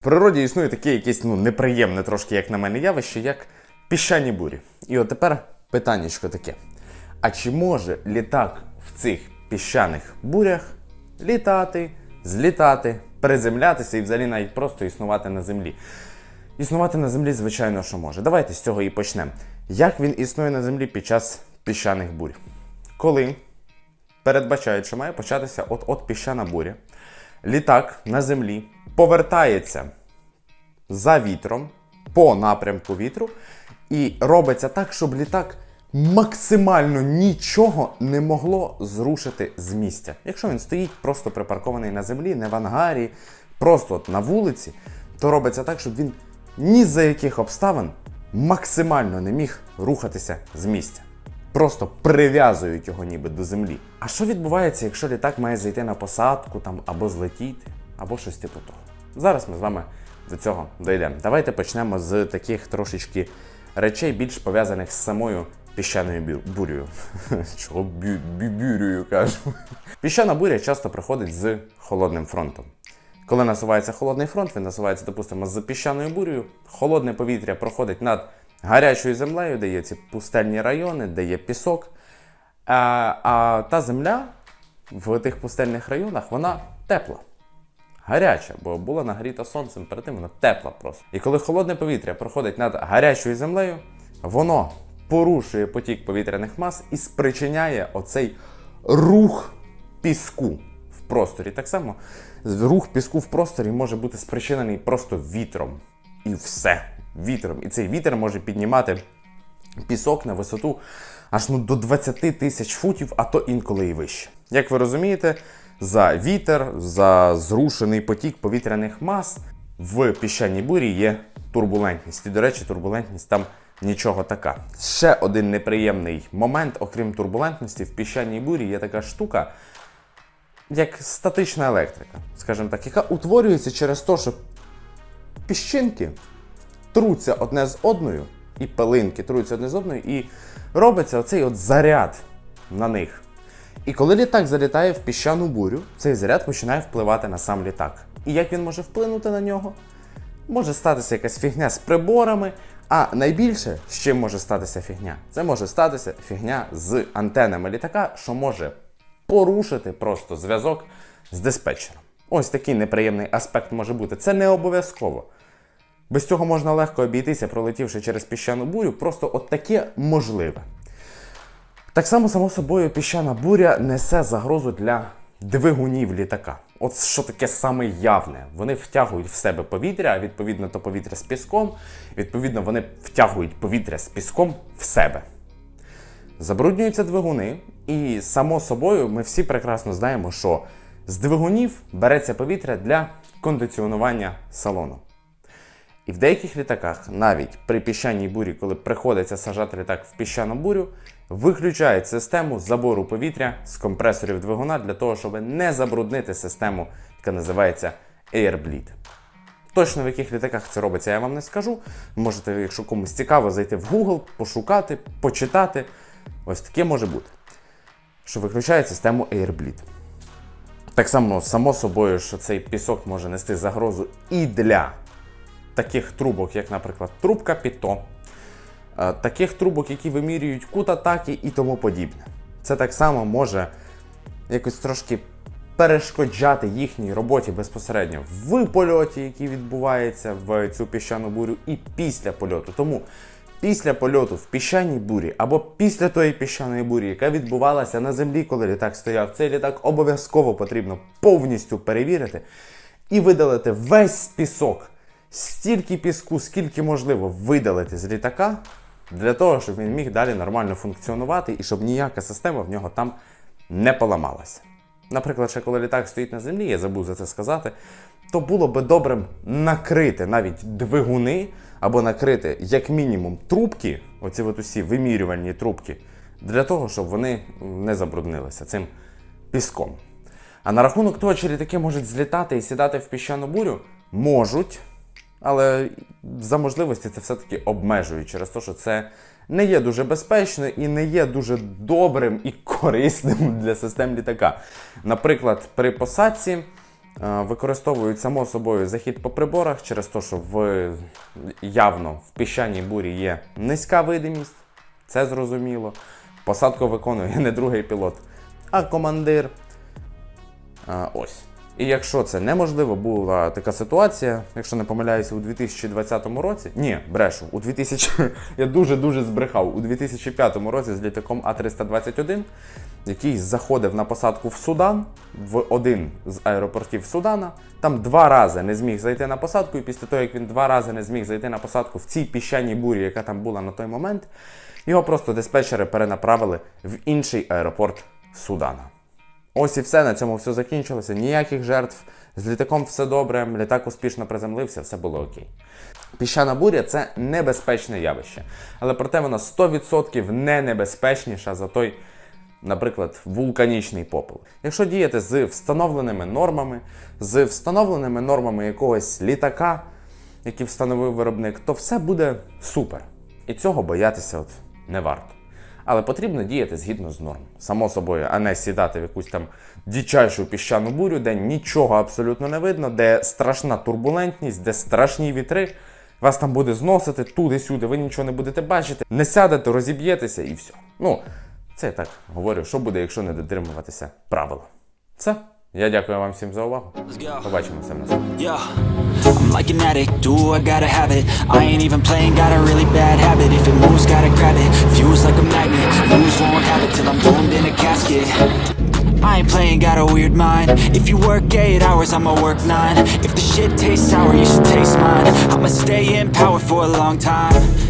В природі існує таке якесь ну, неприємне трошки, як на мене, явище, як піщані бурі. І от тепер питаннячко таке. А чи може літак в цих піщаних бурях літати, злітати, приземлятися і взагалі навіть просто існувати на землі? Існувати на землі, звичайно, що може. Давайте з цього і почнемо. Як він існує на землі під час піщаних бурь? Коли передбачають, що має початися от-от піщана буря, літак на землі повертається за вітром по напрямку вітру, і робиться так, щоб літак максимально нічого не могло зрушити з місця. Якщо він стоїть просто припаркований на землі, не в ангарі, просто от на вулиці, то робиться так, щоб він ні за яких обставин максимально не міг рухатися з місця. Просто прив'язують його ніби до землі. А що відбувається, якщо літак має зайти на посадку там або злетіти, або щось типу того? Зараз ми з вами до цього дійдемо. Давайте почнемо з таких трошечки речей, більш пов'язаних з самою піщаною бурею. Чого бю- бю- кажу? Піщана буря часто приходить з холодним фронтом. Коли насувається холодний фронт, він насувається, допустимо, з піщаною бурею. Холодне повітря проходить над гарячою землею, де є ці пустельні райони, де є пісок. А, а та земля в тих пустельних районах вона тепла. Гаряча, бо була нагріта сонцем, перед тим вона тепла просто. І коли холодне повітря проходить над гарячою землею, воно порушує потік повітряних мас і спричиняє оцей рух піску в просторі. Так само рух піску в просторі може бути спричинений просто вітром. І все. Вітром. І цей вітер може піднімати пісок на висоту аж ну, до 20 тисяч футів, а то інколи і вище. Як ви розумієте, за вітер, за зрушений потік повітряних мас в піщаній бурі є турбулентність. І, до речі, турбулентність там нічого така. Ще один неприємний момент, окрім турбулентності, в піщаній бурі є така штука, як статична електрика, скажімо так, яка утворюється через те, що піщинки труться одне з одною, і пилинки труться одне з одною, і робиться оцей от заряд на них. І коли літак залітає в піщану бурю, цей заряд починає впливати на сам літак. І як він може вплинути на нього? Може статися якась фігня з приборами, а найбільше, з чим може статися фігня, це може статися фігня з антенами літака, що може порушити просто зв'язок з диспетчером. Ось такий неприємний аспект може бути. Це не обов'язково. Без цього можна легко обійтися, пролетівши через піщану бурю, просто от таке можливе. Так само, само собою, піщана буря несе загрозу для двигунів літака. От що таке саме явне. Вони втягують в себе повітря, а відповідно то повітря з піском. Відповідно, вони втягують повітря з піском в себе. Забруднюються двигуни, і само собою ми всі прекрасно знаємо, що з двигунів береться повітря для кондиціонування салону. І в деяких літаках, навіть при піщаній бурі, коли приходиться сажати літак в піщану бурю, виключають систему забору повітря з компресорів двигуна для того, щоб не забруднити систему, яка називається Airbleed. Точно в яких літаках це робиться, я вам не скажу. Можете, якщо комусь цікаво, зайти в Google, пошукати, почитати. Ось таке може бути. Що виключають систему Airbleed. Так само, само собою, що цей пісок може нести загрозу і для таких трубок, як, наприклад, трубка Піто, е, таких трубок, які вимірюють кут атаки і тому подібне. Це так само може якось трошки перешкоджати їхній роботі безпосередньо в польоті, який відбувається в цю піщану бурю, і після польоту. Тому після польоту в піщаній бурі або після тої піщаної бурі, яка відбувалася на землі, коли літак стояв, цей літак обов'язково потрібно повністю перевірити і видалити весь пісок, стільки піску, скільки можливо видалити з літака, для того, щоб він міг далі нормально функціонувати і щоб ніяка система в нього там не поламалася. Наприклад, ще коли літак стоїть на землі, я забув за це сказати, то було би добре накрити навіть двигуни або накрити як мінімум трубки, оці от усі вимірювальні трубки, для того, щоб вони не забруднилися цим піском. А на рахунок того, чи літаки можуть злітати і сідати в піщану бурю, можуть, але за можливості це все-таки обмежують через те, що це не є дуже безпечно і не є дуже добрим і корисним для систем літака. Наприклад, при посадці е, використовують само собою захід по приборах через те, що в явно в піщаній бурі є низька видимість, це зрозуміло. Посадку виконує не другий пілот, а командир. А, ось. І якщо це неможливо, була така ситуація, якщо не помиляюся, у 2020 році. Ні, брешу, у 2000, я дуже-дуже збрехав. У 2005 році з літаком А321, який заходив на посадку в Судан, в один з аеропортів Судана, там два рази не зміг зайти на посадку, і після того, як він два рази не зміг зайти на посадку в цій піщаній бурі, яка там була на той момент, його просто диспетчери перенаправили в інший аеропорт Судана. Ось і все, на цьому все закінчилося. Ніяких жертв. З літаком все добре, літак успішно приземлився, все було окей. Піщана буря це небезпечне явище, але проте вона 100% не небезпечніша за той, наприклад, вулканічний попел. Якщо діяти з встановленими нормами, з встановленими нормами якогось літака, які встановив виробник, то все буде супер. І цього боятися от не варто. Але потрібно діяти згідно з норм. Само собою, а не сідати в якусь там дичайшу піщану бурю, де нічого абсолютно не видно, де страшна турбулентність, де страшні вітри. Вас там буде зносити туди-сюди, ви нічого не будете бачити. Не сядете, розіб'єтеся і все. Ну, це я так говорю, що буде, якщо не дотримуватися правил. Все. Я дякую вам всім за увагу. Побачимося в наступному. Won't have it till I'm doomed in a casket. I ain't playing, got a weird mind. If you work 8 hours, I'ma work 9 If the shit tastes sour, you should taste mine. I'ma stay in power for a long time